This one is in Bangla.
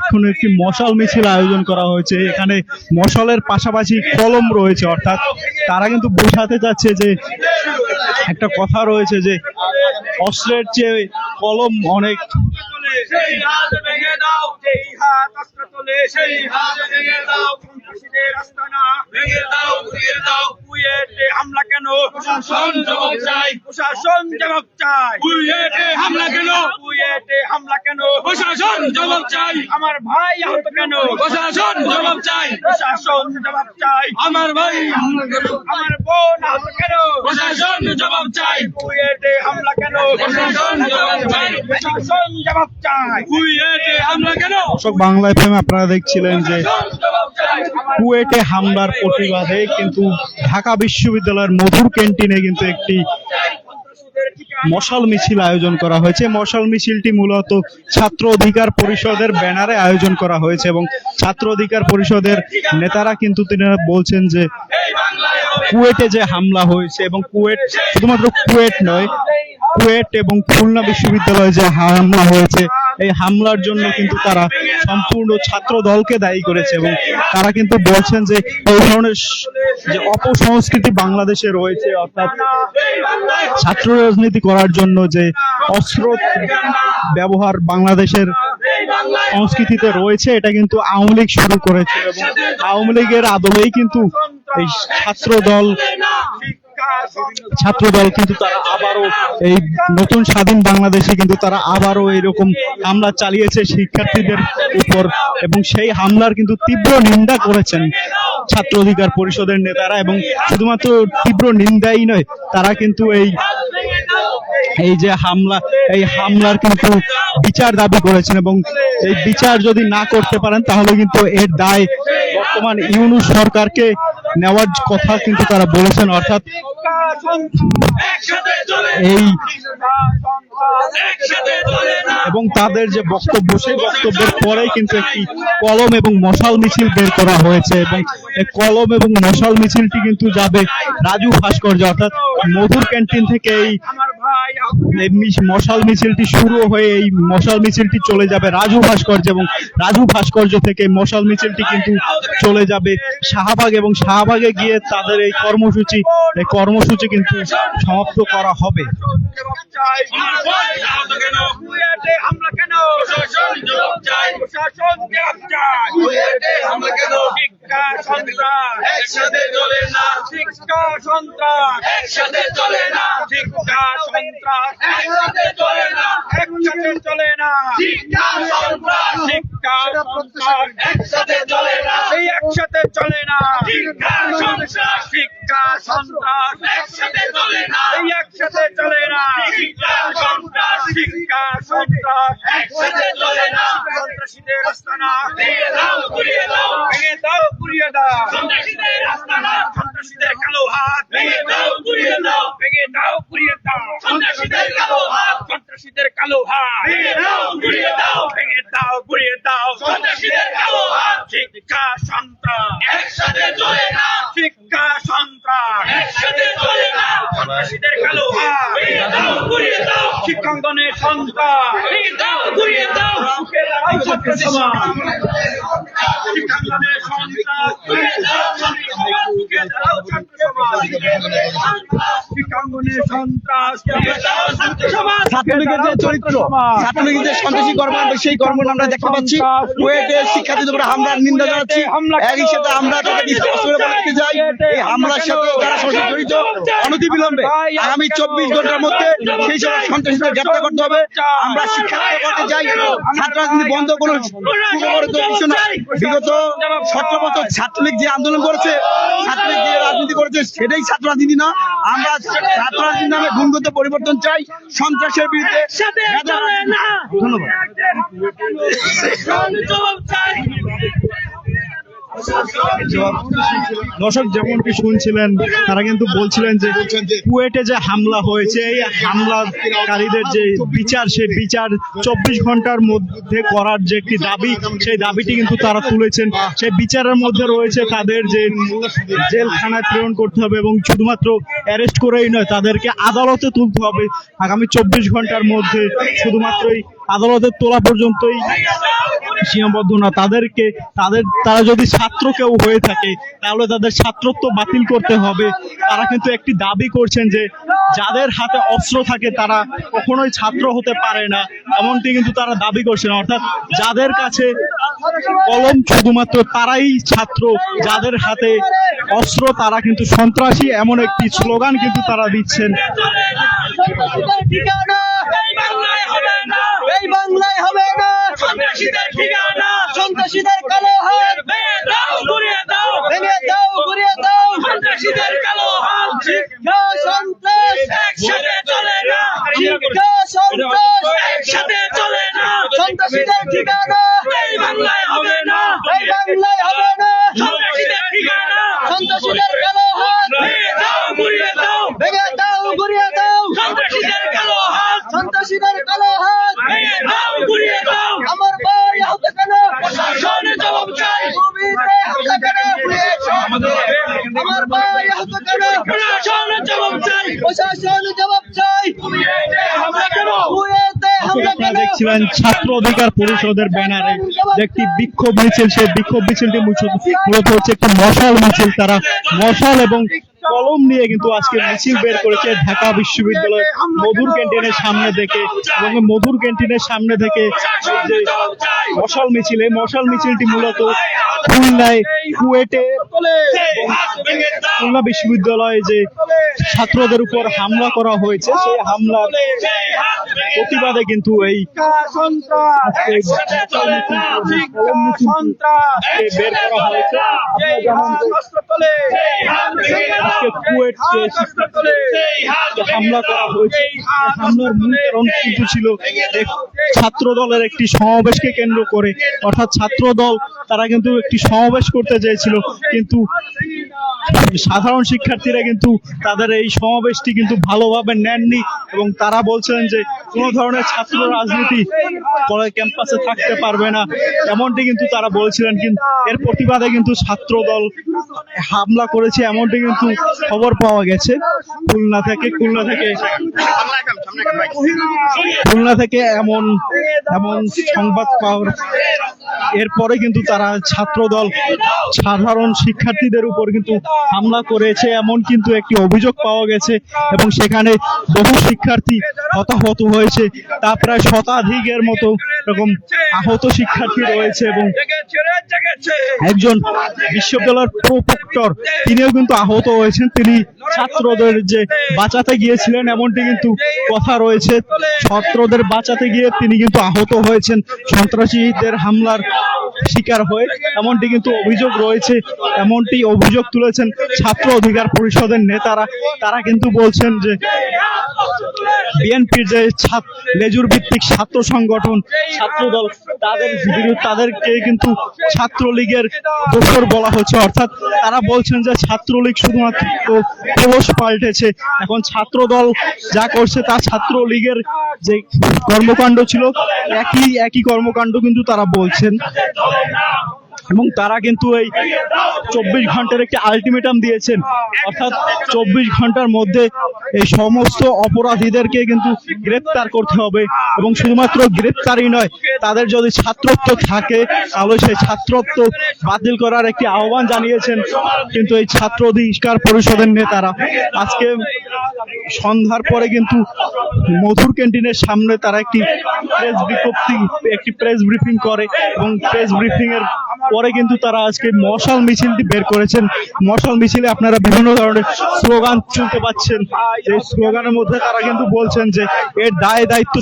এখন একটি মশাল মিছিল আয়োজন করা হয়েছে। এখানে মশালের পাশাপাশি কলম রয়েছে, অর্থাৎ তারা কিন্তু বোঝাতে চাচ্ছে যে একটা কথা রয়েছে যে অস্ত্রের চেয়ে কলম অনেক। সেই হাত ভেঙে দাও যেই হাত অস্ত্র তোলে সেই হাত ভেঙে দাও। সন্ত্রাসীদের আস্তানা। ভেঙে দাও ঘুরিয়ে দাও। কুয়েটে হামলা কেন? প্রশাসন জবাব চাই। প্রশাসন জবাব চাই। হামলা কেন? কুয়েটে হামলা কেন? প্রশাসন জবাব চাই। আমার ভাই আহত কেন? প্রশাসন জবাব চাই। প্রশাসন জবাব চাই। আমার ভাই আমার বোন আহত কেন? প্রশাসন জবাব চাই। কুয়েটে হামলা কেন? দর্শক, বাংলা আপনারা দেখছিলেন যে কুয়েটে হামলার প্রতিবাদে কিন্তু ঢাকা বিশ্ববিদ্যালয়ের মধুর ক্যান্টিনে কিন্তু একটি মশাল মিছিল আয়োজন করা হয়েছে। মশাল মিছিলটি মূলত ছাত্র অধিকার পরিষদের ব্যানারে আয়োজন করা হয়েছে এবং ছাত্র অধিকার পরিষদের নেতারা কিন্তু তিনি বলছেন যে কুয়েটে যে হামলা হয়েছে এবং কুয়েট শুধুমাত্র কুয়েট নয় কুয়েট এবং খুলনা বিশ্ববিদ্যালয়ে যে হামলা হয়েছে, এই হামলার জন্য কিন্তু তারা সম্পূর্ণ ছাত্র দলকে দায়ী করেছে এবং তারা কিন্তু বলছেন যে এই ধরনের যে অপসংস্কৃতি বাংলাদেশে রয়েছে, অর্থাৎ ছাত্র রাজনীতি করার জন্য যে অস্ত্র ব্যবহার বাংলাদেশের সংস্কৃতিতে রয়েছে, এটা কিন্তু আওয়ামী লীগ শুরু করেছে এবং আওয়ামী লীগের আদলেই কিন্তু এই ছাত্র দল ছাত্র দল কিন্তু তারা আবারও এই নতুন স্বাধীন বাংলাদেশে কিন্তু তারা আবারও এরকম হামলা চালিয়েছে শিক্ষার্থীদের উপর এবং সেই হামলার কিন্তু তীব্র নিন্দা করেছেন ছাত্র অধিকার পরিষদের নেতারা এবং শুধুমাত্র তীব্র নিন্দাই নয়, তারা কিন্তু এই এই যে হামলা, এই হামলার কিন্তু বিচার দাবি করেছেন এবং এই বিচার যদি না করতে পারেন তাহলে কিন্তু এর দায় বর্তমান ইউনুস সরকারকে নেওয়ার কথা কিন্তু তারা বলেছেন, অর্থাৎ এই এবং তাদের যে বক্তব্য, সেই বক্তব্যের পরেই কিন্তু একটি কলম এবং মশাল মিছিল বের করা হয়েছে এবং এই কলম এবং মশাল মিছিলটি কিন্তু যাবে রাজু ভাস্কর্য, অর্থাৎ মধুর ক্যান্টিন থেকে এই মশাল মিছিলটি শুরু হয়ে এই মশাল মিছিলটি চলে যাবে রাজু ভাস্কর্য এবং রাজু ভাস্কর্য থেকে মশাল মিছিলটি কিন্তু চলে যাবে শাহবাগ এবং শাহবাগে গিয়ে তাদের এই কর্মসূচি এই কর্মসূচি কিন্তু সমাপ্ত করা হবে। একসাথে চলে না? শিক্ষা সন্ত্রাস। একসাথে চলে না? শিক্ষা সন্ত্রাস। একসাথে চলে না। একসাথে চলে না। শিক্ষা সন্ত্রাস। শিক্ষা সন্ত্রাস। একসাথে চলে না। এই একসাথে চলে না। শিক্ষা সন্ত্রাস। শিক্ষা সন্ত্রাস। একসাথে চলে না। এই একসাথে চলে না। শিক্ষা সন্ত্রাস। শিক্ষা সন্ত্রাস। একসাথে চলে না। সন্ত্রাসীদের আস্তানা ভেঙে দাও ঘুরিয়ে দাও ভেঙে দাও ঘুরিয়ে দাও। সন্ত্রাসীদের আস্তানা সন্ত্রাসীদের কালো হাত। ভেঙে দাও ঘুরিয়ে দাও। ভেঙে দাও ঘুরিয়ে দাও। সন্ত্রাসীদের কালো হাত। সন্ত্রাসীদের কালো হাত। ভেঙে দাও ঘুরিয়ে দাও। ভেঙে দাও ঘুরিয়ে দাও। সন্ত্রাসীদের কালো হাত। শিক্ষা সন্ত্রাস। একসাথে চলে না। শিক্ষা সন্ত্রাস। একসাথে চলে না। সন্ত্রাসীদের কালো হাত। ভেঙে দাও ঘুরিয়ে দাও। শিক্ষাঙ্গনের সন্ত্রাস। ভেঙে দাও ঘুরিয়ে দাও। ছাত্র সমাজ শিক্ষাঙ্গনের সন্ত্রাস ভেঙে দাও ছাত্র সমাজ রুখে দাও ছাত্র সমাজ শিক্ষাঙ্গনের সন্ত্রাস ভেঙে দাও ছাত্র সমাজ ছাত্রলীগের যে চরিত্র। ছাত্রলীগের সন্ত্রাসী কর্মকাণ্ড সেই কর্মকাণ্ড আমরা দেখতে পাচ্ছি। কুয়েটে শিক্ষার্থীদের উপরে হামলার নিন্দা জানাচ্ছি। একই সাথে আমরা তাদেরকে স্পষ্ট করে বলতে চাই এই হামলার সাথে যারা সরাসরি জড়িত অনতি আগামী চব্বিশ ঘণ্টার মধ্যে সেই সব সন্ত্রাসীদের গ্রেপ্তার করতে হবে। আমরা শিক্ষা করতে চাই। ছাত্র রাজনীতি বন্ধ কোনো পূর্ববর্তী বিষয় বিগত সতেরো বছর ছাত্রলীগ যে আন্দোলন করেছে ছাত্রলীগ যে রাজনীতি করেছে সেটাই ছাত্র রাজনীতি না। আমরা ছাত্র নামে গুণগত পরিবর্তন চাই সন্ত্রাসের বিরুদ্ধে ধন্যবাদ। দর্শক যেমনটি শুনছিলেন, তারা কিন্তু বলছিলেন যে কুয়েটে যে হামলা হয়েছে, এই হামলাকারীদের যে বিচার, সেই বিচার চব্বিশ ঘণ্টার মধ্যে করার যে একটি দাবি, সেই দাবিটি কিন্তু তারা তুলেছেন। সেই বিচারের মধ্যে রয়েছে তাদের যে জেলখানায় প্রেরণ করতে হবে এবং শুধুমাত্র অ্যারেস্ট করেই নয়, তাদেরকে আদালতে তুলতে হবে। আগামী চব্বিশ ঘণ্টার মধ্যে শুধুমাত্র এই আদালতে তোলা পর্যন্তই সীমাবদ্ধ না, তাদেরকে, তাদের, তারা যদি ছাত্র কেউ হয়ে থাকে, তাহলে তাদের ছাত্রত্ব বাতিল করতে হবে। তারা কিন্তু একটি দাবি করছেন যে, যাদের হাতে অস্ত্র থাকে, তারা কখনোই ছাত্র হতে পারে না। এমনটি কিন্তু তারা দাবি করছেন। অর্থাৎ যাদের কাছে কলম শুধুমাত্র তারাই ছাত্র, যাদের হাতে অস্ত্র, তারা কিন্তু সন্ত্রাসী, এমন একটি স্লোগান কিন্তু তারা দিচ্ছেন ঠিকানা এই বাংলায় হবে না এই বাংলায় হবে না সন্ত্রাসীদের ঠিকানা সন্ত্রাসীদের কালো হাত ভেঙে দাও গুড়িয়ে দাও ভেঙে দাও গুড়িয়ে দাও সন্ত্রাসীদের কালো হাত শিক্ষা সন্ত্রাস একসাথে চলে না শিক্ষা সন্ত্রাস একসাথে চলে না সন্ত্রাসীদের ঠিকানা এই বাংলায় হবে না এই বাংলায় হবে না সন্ত্রাসীদের ঠিকানা সন্ত্রাসীদের কালো হাত ভেঙে দাও গুড়িয়ে দাও ভেঙে দাও গুড়িয়ে দাও সন্ত্রাসীদের কালো হাত সন্ত্রাসীদের কালো হাত ভেঙে দাও গুড়িয়ে দাও আমার ভাই আহত কেন প্রশাসনে জবাব চাই ভূমিতে হামলা কেন আমার ভাই আহত কেন প্রশাসনে জবাব চাই প্রশাসনে জবাব চাই। আপনারা দেখছিলেন ছাত্র অধিকার পরিষদের ব্যানারে যে একটি বিক্ষোভ মিছিল সেই বিক্ষোভ মিছিলটি মূলত হচ্ছে একটি মশাল মিছিল। তারা মশাল এবং কলম নিয়ে কিন্তু আজকে মিছিল বের করেছে ঢাকা বিশ্ববিদ্যালয় মধুর ক্যান্টিনের সামনে থেকে। এবং মধুর ক্যান্টিনের সামনে থেকে যে মশাল মিছিল এই মশাল মিছিলটি মূলত খুলনায় কুয়েটে খুলনা বিশ্ববিদ্যালয়ে যে ছাত্রদের উপর হামলা করা হয়েছে সেই হামলার প্রতিবাদে কিন্তু এই বের করা হয়েছে। কুয়েট হামলা করা হয়েছে হামলার মূল কারণ কিন্তু ছিল এক ছাত্র দলের একটি সমাবেশকে কেন্দ্র করে। অর্থাৎ ছাত্র দল তারা কিন্তু একটি সমাবেশ করতে চেয়েছিল, কিন্তু সাধারণ শিক্ষার্থীরা কিন্তু তাদের এই সমাবেশটি কিন্তু ভালোভাবে নেননি এবং তারা বলছেন যে কোনো ধরনের ছাত্র রাজনীতি কলেজ ক্যাম্পাসে থাকতে পারবে না। এমনটি কিন্তু তারা বলছিলেন, কিন্তু এর প্রতিবাদে কিন্তু ছাত্র দল হামলা করেছে, এমনটি কিন্তু খবর পাওয়া গেছে। খুলনা থেকে খুলনা থেকে খুলনা থেকে এমন এমন সংবাদ পাওয়ার এরপরে কিন্তু তারা ছাত্র দল সাধারণ শিক্ষার্থীদের উপর কিন্তু হামলা করেছে, এমন কিন্তু একটি অভিযোগ পাওয়া গেছে এবং সেখানে বহু শিক্ষার্থী হতাহত হয়েছে। তা প্রায় শতাধিকের মতো এরকম আহত শিক্ষার্থী রয়েছে এবং একজন বিশ্ববিদ্যালয়ের প্রফেক্টর, তিনিও কিন্তু আহত হয়েছেন। তিনি ছাত্রদের যে বাঁচাতে গিয়েছিলেন এমনটি কিন্তু কথা রয়েছে। ছাত্রদের বাঁচাতে গিয়ে তিনি কিন্তু আহত হয়েছেন। সন্ত্রাসীদের হামলার শিকার হয়ে এমনটি কিন্তু অভিযোগ রয়েছে, এমনটি অভিযোগ তুলেছেন ছাত্র অধিকার পরিষদের নেতারা। তারা কিন্তু বলছেন যে বিএনপির যে লেজুর ভিত্তিক ছাত্র সংগঠন ছাত্র দল তাদের তাদেরকে কিন্তু ছাত্রলীগের দোষর বলা হচ্ছে। অর্থাৎ তারা বলছেন যে ছাত্রলীগ শুধুমাত্র প্রবেশ পাল্টেছে। এখন ছাত্র দল যা করছে তা ছাত্রলীগের যে কর্মকাণ্ড ছিল, একই একই কর্মকাণ্ড কিন্তু তারা বলছেন। এবং তারা কিন্তু এই চব্বিশ ঘণ্টার একটি আলটিমেটাম দিয়েছেন। অর্থাৎ চব্বিশ ঘণ্টার মধ্যে এই সমস্ত অপরাধীদেরকে কিন্তু গ্রেপ্তার করতে হবে। এবং শুধুমাত্র গ্রেপ্তারই নয়, তাদের যদি ছাত্রত্ব থাকে, তাহলে সেই ছাত্রত্ব বাতিল করার একটি আহ্বান জানিয়েছেন কিন্তু এই ছাত্র অধিকার পরিষদের নেতারা। আজকে সন্ধ্যার পরে কিন্তু মধুর ক্যান্টিনের সামনে তারা একটি প্রেস বিজ্ঞপ্তি, একটি প্রেস ব্রিফিং করে এবং প্রেস ব্রিফিং এর পরে কিন্তু তারা আজকে মশাল মিছিলটি বের করেছেন। মশাল মিছিলে আপনারা বিভিন্ন ধরনের স্লোগান শুনতে পাচ্ছেন। এই স্লোগানের মধ্যে তারা কিন্তু বলছেন যে এর দায় দায়িত্ব